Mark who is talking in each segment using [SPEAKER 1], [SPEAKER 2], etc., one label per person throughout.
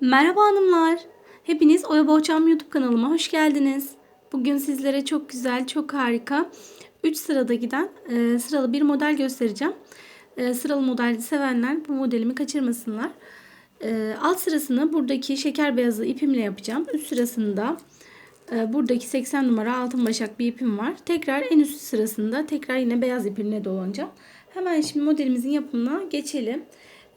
[SPEAKER 1] Merhaba hanımlar. Hepiniz Oya Bohçam YouTube kanalıma hoş geldiniz. Bugün sizlere çok güzel, çok harika 3 sırada giden e, sıralı bir model göstereceğim. E, sıralı modeli sevenler bu modelimi kaçırmasınlar. E, alt sırasını buradaki şeker beyazı ipimle yapacağım. Üst sırasında e, buradaki 80 numara altın başak bir ipim var. Tekrar en üst sırasında tekrar yine beyaz ipimle dolanacağım. Hemen şimdi modelimizin yapımına geçelim.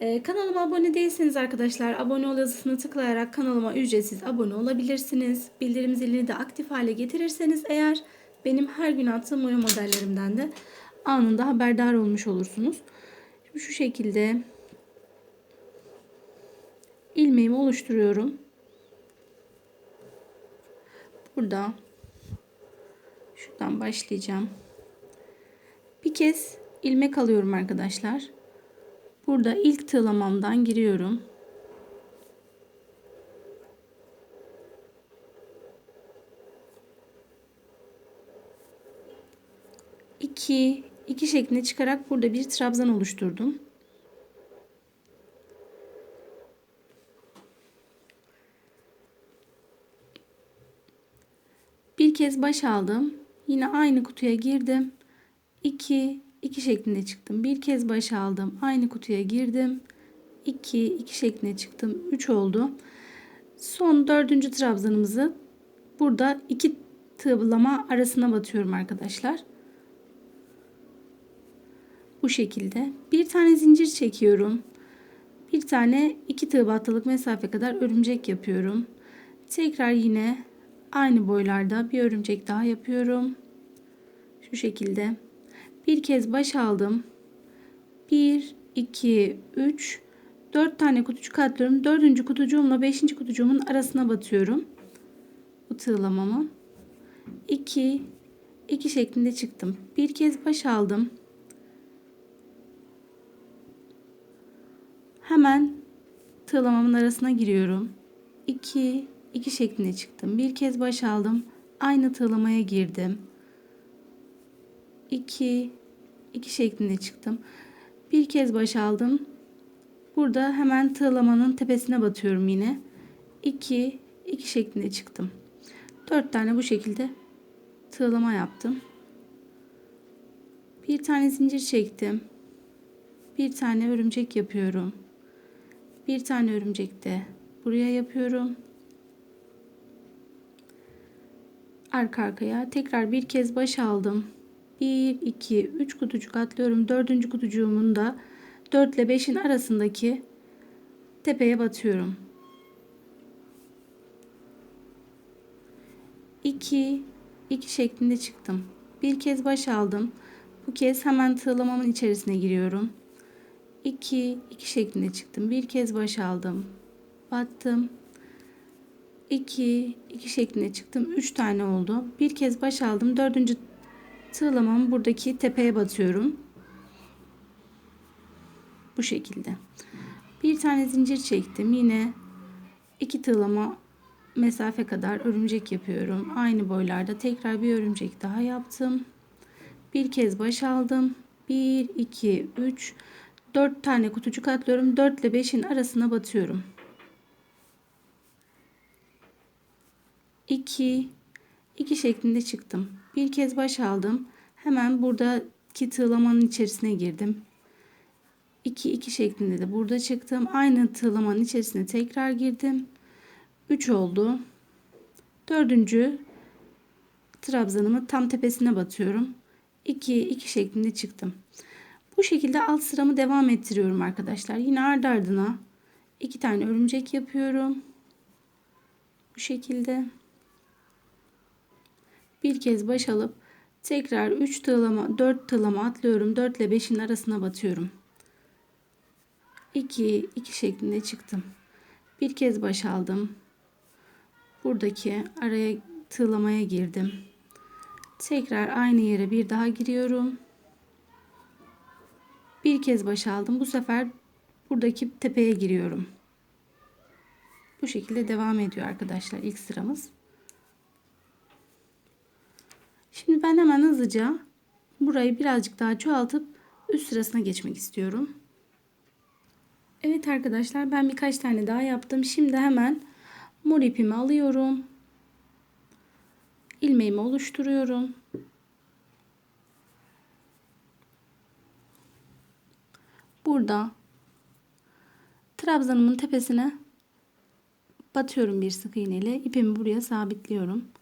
[SPEAKER 1] Ee, kanalıma abone değilseniz arkadaşlar abone ol yazısını tıklayarak kanalıma ücretsiz abone olabilirsiniz. Bildirim zilini de aktif hale getirirseniz eğer benim her gün attığım oyun modellerimden de anında haberdar olmuş olursunuz. Şimdi şu şekilde ilmeğimi oluşturuyorum. Burada şuradan başlayacağım. Bir kez ilmek alıyorum arkadaşlar. Burada ilk tığlamamdan giriyorum. İki, iki şeklinde çıkarak burada bir trabzan oluşturdum. Bir kez baş aldım. Yine aynı kutuya girdim. 2 2 şeklinde çıktım. Bir kez baş aldım. Aynı kutuya girdim. 2 2 şeklinde çıktım. 3 oldu. Son dördüncü trabzanımızı burada iki tığlama arasına batıyorum arkadaşlar. Bu şekilde. Bir tane zincir çekiyorum. Bir tane iki tığ batılık mesafe kadar örümcek yapıyorum. Tekrar yine aynı boylarda bir örümcek daha yapıyorum. Şu şekilde. Bir kez baş aldım. 1, 2, 3, 4 tane kutucuk atlıyorum. Dördüncü kutucuğumla beşinci kutucuğumun arasına batıyorum. Bu tığlamamı. 2, 2 şeklinde çıktım. Bir kez baş aldım. Hemen tığlamamın arasına giriyorum. 2, 2 şeklinde çıktım. Bir kez baş aldım. Aynı tığlamaya girdim. 2 2 şeklinde çıktım. Bir kez baş aldım. Burada hemen tığlamanın tepesine batıyorum yine. 2 2 şeklinde çıktım. 4 tane bu şekilde tığlama yaptım. Bir tane zincir çektim. Bir tane örümcek yapıyorum. Bir tane örümcek de buraya yapıyorum. Arka arkaya tekrar bir kez baş aldım. 1, 2, 3 kutucuk atlıyorum. Dördüncü kutucuğumun da 4 ile 5'in arasındaki tepeye batıyorum. 2, 2 şeklinde çıktım. Bir kez baş aldım. Bu kez hemen tığlamamın içerisine giriyorum. 2, 2 şeklinde çıktım. Bir kez baş aldım. Battım. 2, 2 şeklinde çıktım. 3 tane oldu. Bir kez baş aldım. Dördüncü tığlamamı buradaki tepeye batıyorum. Bu şekilde. Bir tane zincir çektim. Yine iki tığlama mesafe kadar örümcek yapıyorum. Aynı boylarda tekrar bir örümcek daha yaptım. Bir kez baş aldım. 1, 2, 3, 4 tane kutucuk atlıyorum. 4 ile 5'in arasına batıyorum. 2, 2 şeklinde çıktım. Bir kez baş aldım. Hemen buradaki tığlamanın içerisine girdim. 2 2 şeklinde de burada çıktım. Aynı tığlamanın içerisine tekrar girdim. 3 oldu. Dördüncü trabzanımı tam tepesine batıyorum. 2 2 şeklinde çıktım. Bu şekilde alt sıramı devam ettiriyorum arkadaşlar. Yine ardı ardına iki tane örümcek yapıyorum. Bu şekilde bir kez baş alıp tekrar 3 tığlama 4 tığlama atlıyorum. 4 ile 5'in arasına batıyorum. 2 2 şeklinde çıktım. Bir kez baş aldım. Buradaki araya tığlamaya girdim. Tekrar aynı yere bir daha giriyorum. Bir kez baş aldım. Bu sefer buradaki tepeye giriyorum. Bu şekilde devam ediyor arkadaşlar ilk sıramız Şimdi ben hemen hızlıca burayı birazcık daha çoğaltıp üst sırasına geçmek istiyorum. Evet arkadaşlar ben birkaç tane daha yaptım. Şimdi hemen mor ipimi alıyorum. ilmeğimi oluşturuyorum. Burada trabzanımın tepesine batıyorum bir sık iğneyle. ipimi buraya sabitliyorum.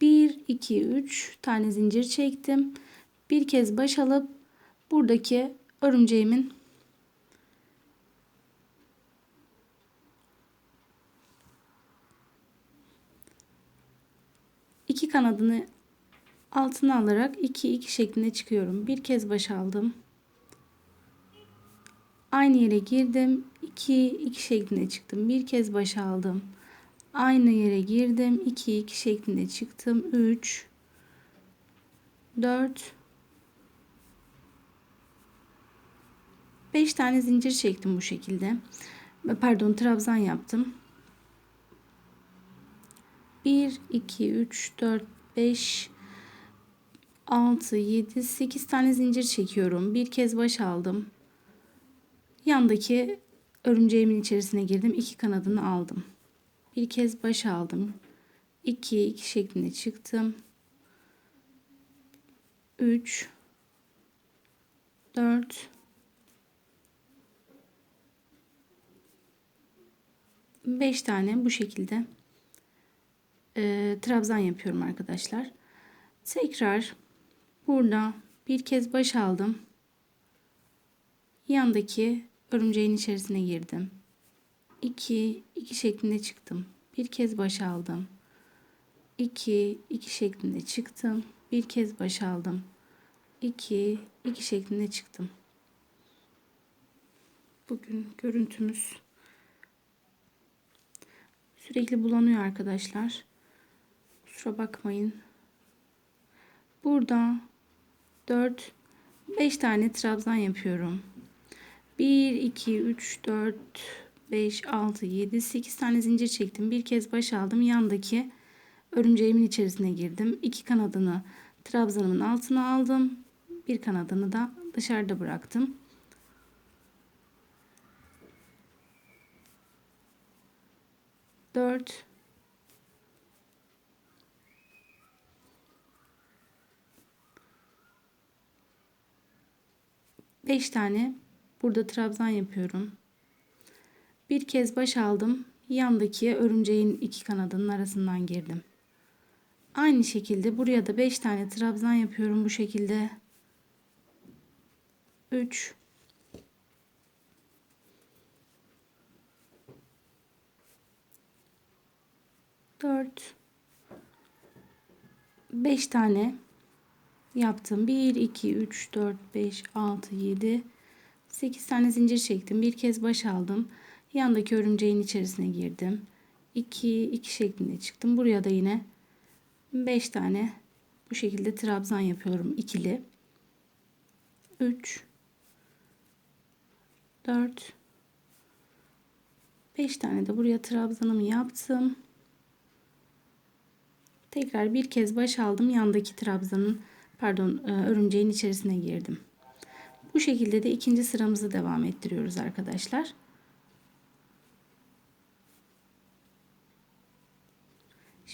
[SPEAKER 1] 1 2 3 tane zincir çektim. Bir kez baş alıp buradaki örümceğimin iki kanadını altına alarak 2 2 şeklinde çıkıyorum. Bir kez baş aldım. Aynı yere girdim. 2 2 şeklinde çıktım. Bir kez baş aldım. Aynı yere girdim. 2 2 şeklinde çıktım. 3 4 5 tane zincir çektim bu şekilde. Pardon trabzan yaptım. 1 2 3 4 5 6 7 8 tane zincir çekiyorum. Bir kez baş aldım. Yandaki örümceğimin içerisine girdim. iki kanadını aldım. Bir kez baş aldım. 2 2 şeklinde çıktım. 3 4 5 tane bu şekilde e, trabzan yapıyorum arkadaşlar. Tekrar burada bir kez baş aldım. Yandaki örümceğin içerisine girdim. 2 2 şeklinde çıktım. Bir kez baş aldım. 2 2 şeklinde çıktım. Bir kez baş aldım. 2 2 şeklinde çıktım. Bugün görüntümüz sürekli bulanıyor arkadaşlar. Kusura bakmayın. Burada 4 5 tane trabzan yapıyorum. 1 2 3 4 5 6 7 8 tane zincir çektim. Bir kez baş aldım. Yandaki örümceğimin içerisine girdim. İki kanadını trabzanımın altına aldım. Bir kanadını da dışarıda bıraktım. Dört. Beş tane burada trabzan yapıyorum. Bir kez baş aldım. Yandaki örümceğin iki kanadının arasından girdim. Aynı şekilde buraya da 5 tane trabzan yapıyorum bu şekilde. 3 4 5 tane yaptım. 1 2 3 4 5 6 7 8 tane zincir çektim. Bir kez baş aldım. Yandaki örümceğin içerisine girdim. 2 2 şeklinde çıktım. Buraya da yine 5 tane bu şekilde trabzan yapıyorum ikili. 3 4 5 tane de buraya trabzanımı yaptım. Tekrar bir kez baş aldım. Yandaki trabzanın pardon e, örümceğin içerisine girdim. Bu şekilde de ikinci sıramızı devam ettiriyoruz arkadaşlar.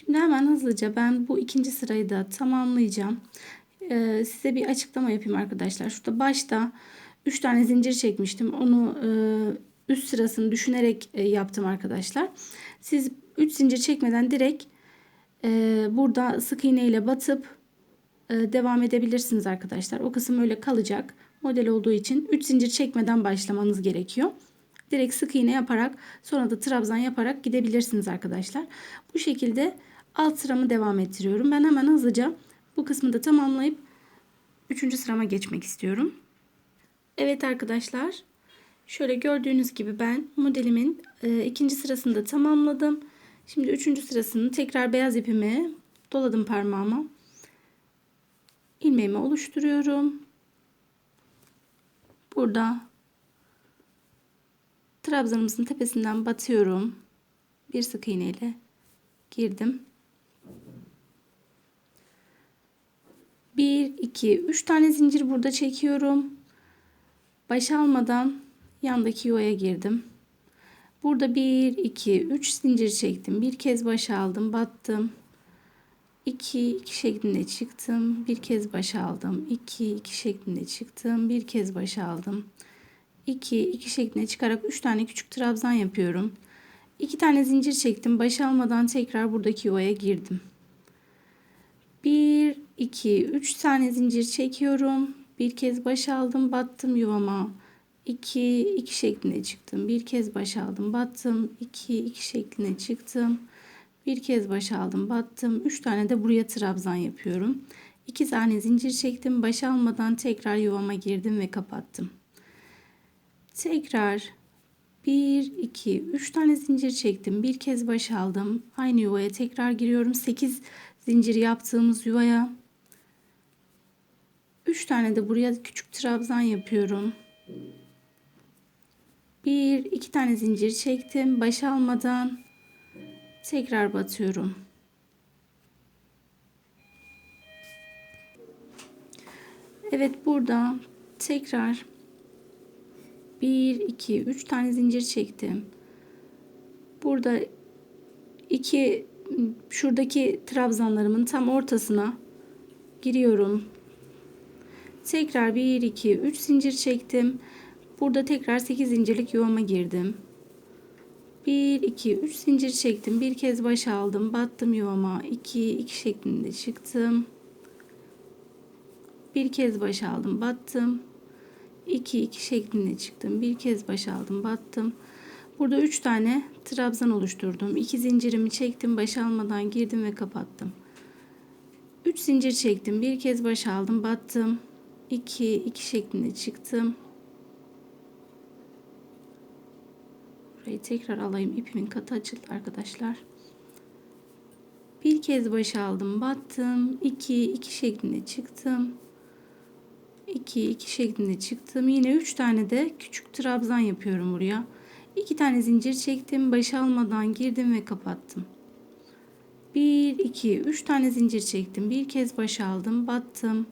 [SPEAKER 1] Şimdi hemen hızlıca ben bu ikinci sırayı da tamamlayacağım. Ee, size bir açıklama yapayım arkadaşlar. Şurada başta 3 tane zincir çekmiştim. Onu e, üst sırasını düşünerek e, yaptım arkadaşlar. Siz 3 zincir çekmeden direkt e, burada sık iğne ile batıp e, devam edebilirsiniz arkadaşlar. O kısım öyle kalacak. Model olduğu için 3 zincir çekmeden başlamanız gerekiyor. Direkt sık iğne yaparak sonra da trabzan yaparak gidebilirsiniz arkadaşlar. Bu şekilde alt sıramı devam ettiriyorum. Ben hemen hızlıca bu kısmı da tamamlayıp 3. sırama geçmek istiyorum. Evet arkadaşlar. Şöyle gördüğünüz gibi ben modelimin e, ikinci sırasını da tamamladım. Şimdi üçüncü sırasını tekrar beyaz ipimi doladım parmağıma. ilmeğimi oluşturuyorum. Burada trabzanımızın tepesinden batıyorum. Bir sık iğne ile girdim. 1 2 3 tane zincir burada çekiyorum. Baş almadan yandaki yuvaya girdim. Burada 1, 2, 3 zincir çektim. Bir kez baş aldım, battım. 2, 2 şeklinde çıktım. Bir kez baş aldım. 2, 2 şeklinde çıktım. Bir kez baş aldım. 2, 2 şeklinde çıkarak 3 tane küçük trabzan yapıyorum. 2 tane zincir çektim. Baş almadan tekrar buradaki yuvaya girdim. 1, 2, 3 tane zincir çekiyorum. Bir kez baş aldım, battım yuvama. 2, 2 şeklinde çıktım. Bir kez baş aldım, battım. 2, 2 şeklinde çıktım. Bir kez baş aldım, battım. 3 tane de buraya trabzan yapıyorum. 2 tane zincir çektim. Baş almadan tekrar yuvama girdim ve kapattım. Tekrar 1, 2, 3 tane zincir çektim. Bir kez baş aldım. Aynı yuvaya tekrar giriyorum. 8 zincir yaptığımız yuvaya 3 tane de buraya küçük trabzan yapıyorum. 1 2 tane zincir çektim. Baş almadan tekrar batıyorum. Evet burada tekrar 1 2 3 tane zincir çektim. Burada 2 şuradaki trabzanlarımın tam ortasına giriyorum. Tekrar 1 2 3 zincir çektim. Burada tekrar 8 zincirlik yuvama girdim. 1 2 3 zincir çektim. Bir kez baş aldım. Battım yuvama. 2 2 şeklinde çıktım. Bir kez baş aldım. Battım. 2 2 şeklinde çıktım. Bir kez baş aldım. Battım. Burada 3 tane trabzan oluşturdum. 2 zincirimi çektim. Baş almadan girdim ve kapattım. 3 zincir çektim. Bir kez baş aldım. Battım. 2 2 şeklinde çıktım. Burayı tekrar alayım. İpimin katı açıldı arkadaşlar. Bir kez baş aldım. Battım. 2 2 şeklinde çıktım. 2 2 şeklinde çıktım. Yine 3 tane de küçük trabzan yapıyorum buraya. 2 tane zincir çektim. Baş almadan girdim ve kapattım. 1 2 3 tane zincir çektim. Bir kez baş aldım. Battım.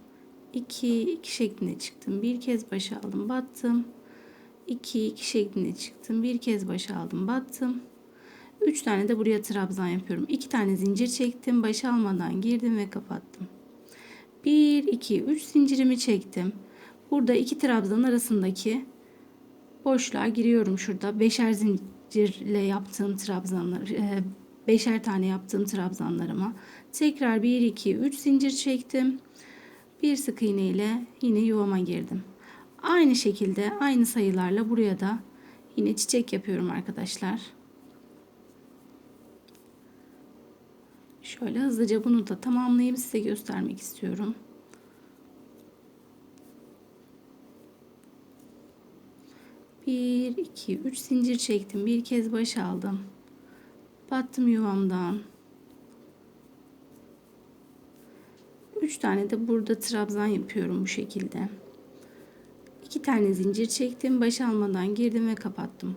[SPEAKER 1] 2 2 şeklinde çıktım. Bir kez baş aldım. Battım. 2 2 şeklinde çıktım. Bir kez baş aldım. Battım. 3 tane de buraya trabzan yapıyorum. 2 tane zincir çektim. Baş almadan girdim ve kapattım. 1 2 3 zincirimi çektim. Burada iki trabzan arasındaki boşluğa giriyorum şurada. Beşer zincirle yaptığım trabzanlar, e, beşer tane yaptığım trabzanlarıma. Tekrar 1 2 3 zincir çektim. Bir sık iğne ile yine yuvama girdim. Aynı şekilde aynı sayılarla buraya da yine çiçek yapıyorum arkadaşlar. Şöyle hızlıca bunu da tamamlayayım size göstermek istiyorum. Bir, iki, üç zincir çektim. Bir kez baş aldım. Battım yuvamdan. Üç tane de burada trabzan yapıyorum bu şekilde. İki tane zincir çektim. Baş almadan girdim ve kapattım.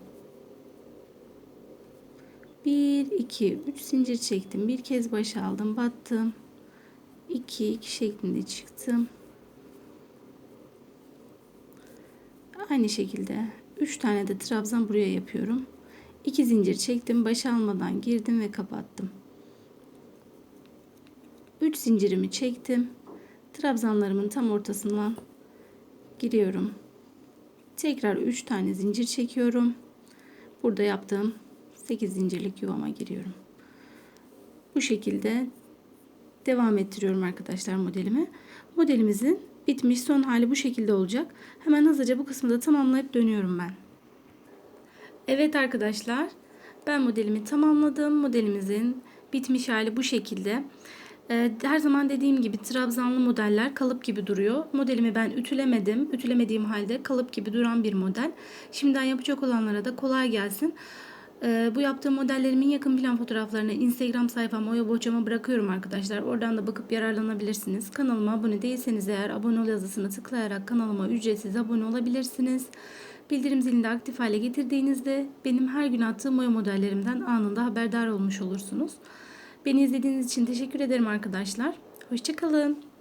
[SPEAKER 1] 1 2 3 zincir çektim. Bir kez baş aldım, battım. 2 2 şeklinde çıktım. Aynı şekilde 3 tane de trabzan buraya yapıyorum. 2 zincir çektim, baş almadan girdim ve kapattım. 3 zincirimi çektim. Trabzanlarımın tam ortasından giriyorum. Tekrar 3 tane zincir çekiyorum. Burada yaptığım 8 zincirlik yuvama giriyorum. Bu şekilde devam ettiriyorum arkadaşlar modelimi. Modelimizin bitmiş son hali bu şekilde olacak. Hemen hızlıca bu kısmı da tamamlayıp dönüyorum ben. Evet arkadaşlar ben modelimi tamamladım. Modelimizin bitmiş hali bu şekilde. Ee, her zaman dediğim gibi trabzanlı modeller kalıp gibi duruyor. Modelimi ben ütülemedim. Ütülemediğim halde kalıp gibi duran bir model. Şimdiden yapacak olanlara da kolay gelsin. Ee, bu yaptığım modellerimin yakın plan fotoğraflarını Instagram sayfam Oya Bohçam'a bırakıyorum arkadaşlar. Oradan da bakıp yararlanabilirsiniz. Kanalıma abone değilseniz eğer abone ol yazısını tıklayarak kanalıma ücretsiz abone olabilirsiniz. Bildirim zilini de aktif hale getirdiğinizde benim her gün attığım oya modellerimden anında haberdar olmuş olursunuz. Beni izlediğiniz için teşekkür ederim arkadaşlar. Hoşçakalın.